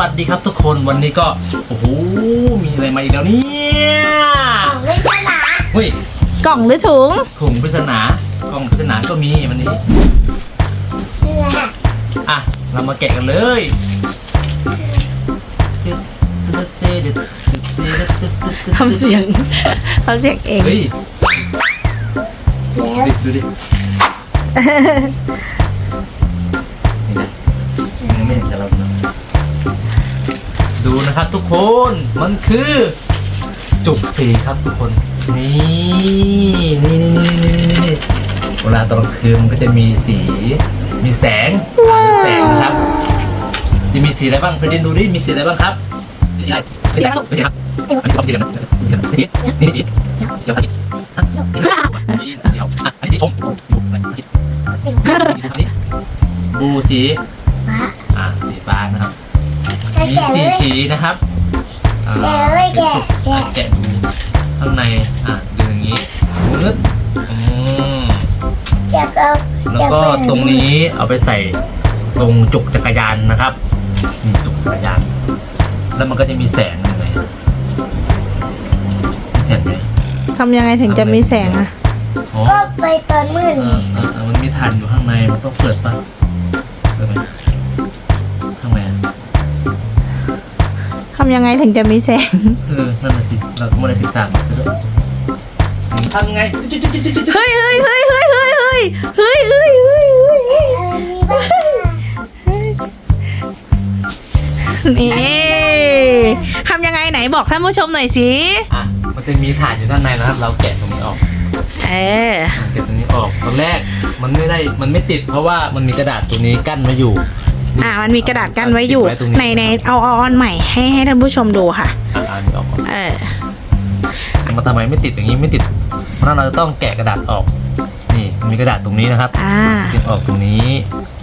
สวัสดีครับทุกคนวันนี้ก็โอ้โหมีอะไรมาอีกแล้วเนี่ยกล่องปริศนาเฮ้ยกล่องหรือถุงถุงปริศนากล่องปริศนาก็มีวันนี้อะเรามาแกะกันเลยทำเสียงทำเสียงเองเฮ้ยดูดิ นะครับทุกคนมันคือจุกสีครับทุกคน นี่นี่นี่นี่นี่เวลาตอนกลางคืนมันก็จะมีสี มีแสงมีแสงนะครับ จะมีสีอะไรบ้างไปเรียนดูดิมีสีอะไรบ้างครับสีอะไรไม่ใช่ครับไม่ใช่ครับอันนี้ความสีเหลืองนะไม่ใช่ไม่ใช่นี่สีเขียวเขียวสีอะนี่เขียวอันนี้สีชมสีชมอันนี้สีนี้บูสี มีแกะเลสียสีนะครับอ่าแกะเลยแกะแกะแกะดูข้างในอะดูอย่างนี้นึดอืมแกะเอาแล้วก็ตรงนี้เอาไปใส่ตรงจุกจักรยานนะครับนี่จุกจักรยาน แล้วมันก็จะมีแสงยังไงมีแสงไหมทำยังไงถึงจะมีแสงอะอ๋อก็ไปตอนมืดเอไงอเออเออมันมีถ่านอยู่ข้างในมันต้องเปิดปะำยังไงถึงจะมีแสง เออนั่นแหละสิเราก็ไม่ได้ศึกษามาซะด้วยทำไงจุ๊จุ๊จุ๊จุ๊จุ๊จุ๊เฮ้ยเฮ้ยเฮ้ยเฮ้ยเฮ้ยเฮ้ยเฮ้ยเฮ้ยเฮ้ยเฮ้ยเออมีบ้างนี่ทำยังไงไหนบอกท่านผู้ชมหน่อยสิ อะมันจะมีถ่านอยู่ด้านในนะครับ เราแกะตรงนี้ออกเออ แกะตรงนี้ออกตอนแรกมันไม่ได้มันไม่ติด เพราะว่ามันมีกระดาษตัวนี้กั้นไว้อยู่ อ่ามันมีกระดาษกั้นไว้อยู่ติดตรงนี้ในในเอาเอาออนใหม่ให้ให้ท่านผู้ชมดูค่ะ อะเอาอันนี้ออกก่อนเออแต่มันทำไมไม่ติดอย่างนี้ไม่ติด เพราะฉะนั้นเราจะต้องแกะกระดาษออก นี่มันมีกระดาษตรงนี้นะครับอ่าดึงออกตรงนี้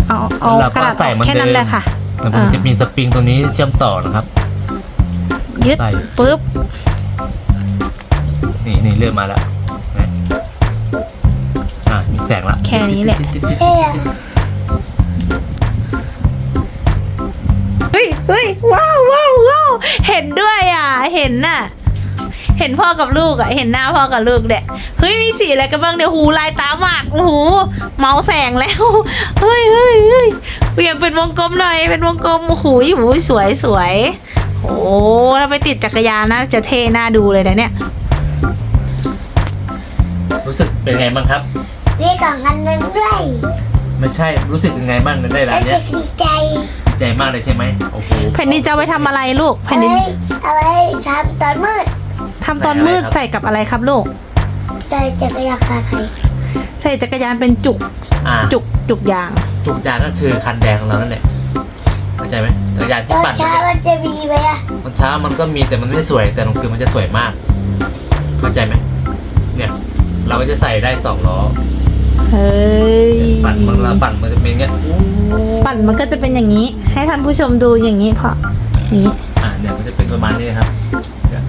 เอาเอาแล้วกระดาษอใส่อกเหมือนแค่นั้นเดิมแหละค่ะแล้วมันอ่าจะมีสปริงตัวนี้เชื่อมต่อนะครับยึดใส่ปุ๊บนี่นี่เลื่อนมาแล้วเห็นไหมอะมีแสงละแค่นี้แหละ เห็นน่ะ เห็นพ่อกับลูกอะเห็นหน้าพ่อกับลูกเด็เฮ้ยมีสีอะไรกันบ้างเนี่ยหูลายตาหมากโอ้โหเมาแสงแล้วเฮ้ยเฮ้ยเฮ้ยเปลี่ยนเป็นวงกลมหน่อยเป็นวงกลมโอ้โหหูยสวยสวยโอ้ถ้าไปติดจักรยานนะจะเท่น่าดูเลยนะเนี่ย รู้สึกเป็นไงบ้างครับ มีกล่องอันนึงด้วย ไม่ใช่รู้สึกยังไงบ้างในได้ร้านรู้เนี้สึยกดีใจดี ใจมากเลยใช่ไหมโอ้โหแผ่นดินจะเอาไปทำอะไรลูก แผ่เอานดินไว้เอาไว้ทำตอนมืด ทำตอนมืดใส่กับอะไรครับลูก ใส่จักรยานคาไทยใส่จักรยานเป็นจุกอะจุกจุกยาง จุกยางก็คือคันแดงของเรานั่นแหละเข้าใจไหมจักรยานตที่อนปั่นเช้าเนี่ยมันจะมีไหมอะตอนเช้ามันก็มีแต่มันไม่สวย แต่กลางคืนมันจะสวยมาก เข้าใจไหมเนี่ย เราก็จะใส่ได้สองล้อ เฮ้ยปั่นมันเราปั่นมันจะเป็นอย่างเงี้ยปั่นมันก็จะเป็นอย่างนี้ ให้ท่านผู้ชมดูอย่างนี้พออย่างนี้อะเนี่ยมันจะเป็นประมาณนี้นะครับเนี่ย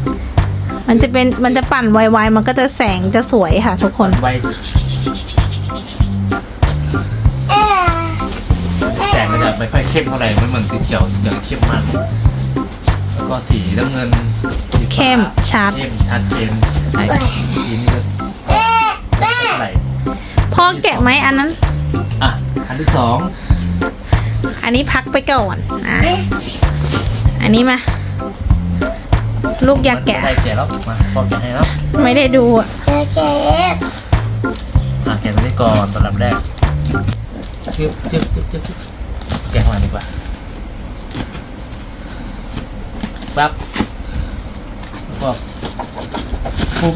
มันจะเป็นมันจะปั่นไวๆมันก็จะแสงจะสวยค่ะ ทุกคนไวเอ๊ะแสงมันจะไม่ค่อยเข้มเท่าไหร่ไม่เหมือนสีเขียวสีเขียวเข้มมากแล้วก็สีน้ำเงินสีฟ้าเข้มชัดเข้มชัดเจนสีนี้ก็เอ๊ะแม่เท่าไหร่ พ่อแกะไหมอันนั้น อะ อันที่สองอันนี้พักไปก่อนอะอันนี้มา ลูกอยากแกะ ใครแกะแล้ว มาพอแกะให้แล้วไม่ได้ดูอะเจ๊เจ๊อะแกะตัวนี้ก่อนตอนลำแรกจึ๊บจึ๊บจึ๊บจึ๊บจึ๊บแกะข้างหลังดีกว่าปั๊บแล้วก็ปุ๊บ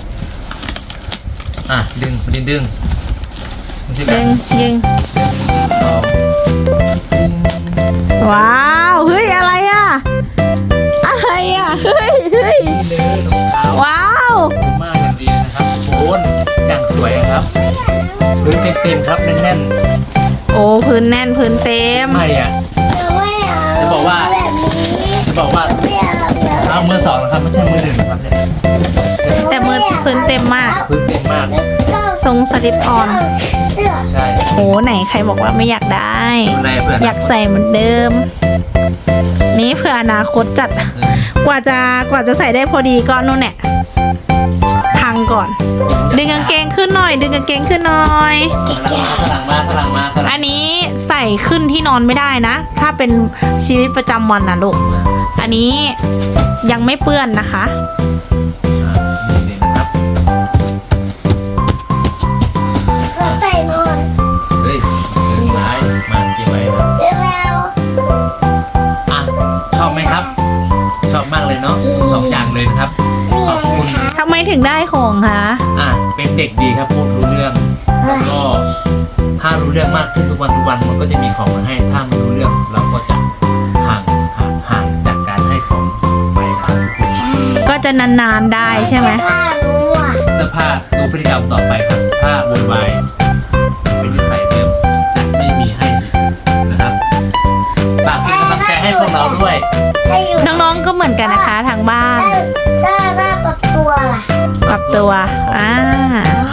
อะ ดึงดึงดึงดึงที่แบ ยิบงยิงสองว้าวเฮ้ยอะไรอะอะไรอะเฮ้ยเฮ้ยนี่เลยรองเท้าว้าวมากอย่างดีนะครับโคนอย่างสวยครับพื้นเต็มๆครับแน่นโอ้พื้นแน่นพื้นเต็มๆไม่อะไม่เอาจะบอกว่าแบบนี้จะบอกว่าไม่เอาแบบเอามือสองนะครับไม่ใช่มือหนึ่งนะครับเนี่ยแต่มือพื้นเต็มมากพื้นเต็มมาก ทรงสลิปออนเสื้อใช่โหไหนใครบอกว่าไม่อยากได้ ดูแลเพื่อนอยากใส่เหมือนเดิมนนี้เพื่ออนาคตจัดเออกว่าจะกว่าจะใส่ได้พอดีก็นู่นแหละพังก่อน ดึงกางเกงขึ้นหน่อย ดึงกางเกงขึ้นหน่อยถลังมาถลังมาถลังอัมานนี้ใส่ขึ้นที่นอนไม่ได้นะ ถ้าเป็นชีวิตประจำวันนะลูก อันนี้ยังไม่เปื้อนนะคะ ชอบไหมครับ ชอบมากเลยเนาะสองอย่างเลยนะครับนี่ขอบคุณไงคะทำไมถึงได้ของคะ อะ เป็นเด็กดีครับพูดรู้เรื่องเฮ้ยก็ถ้ารู้เรื่องมากขึ้นทุกวันทุกวันมันก็จะมีของมาให้ ถ้าไม่รู้เรื่องเราก็จะห่างห่างห่างจากการให้ของไปนะครับทุกคนก็จะนานๆได้ใช่ไหมผ้าหนูอะเสื้อผ้าดูพฤติกรรมต่อไปครับ ถ้าโวยวาย ก็เหมือนกันนะคะทางบ้านถ้าถ้าถ้าปรับตัวล่ะปรับตัว อ่า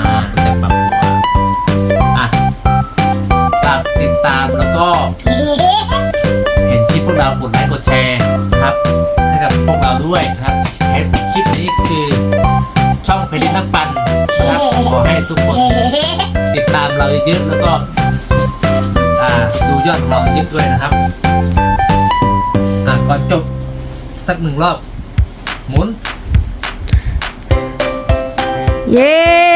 อ่ารู้จักปรับตัวอะฝากติดตามแล้วก็เห็นคลิปพวกเรากดไลค์กดแชร์นะครับให้กับพวกเราด้วยนะครับเห็นคลิปนี้คือช่องเพลินนักปั่นนะครับขอให้ทุกคน ติดตามเราเยอะๆแล้วก็อ่าดูยอดของเราเยอะด้วยนะครับอะก่อนจบ สักหนึ่งรอบ หมุน เย้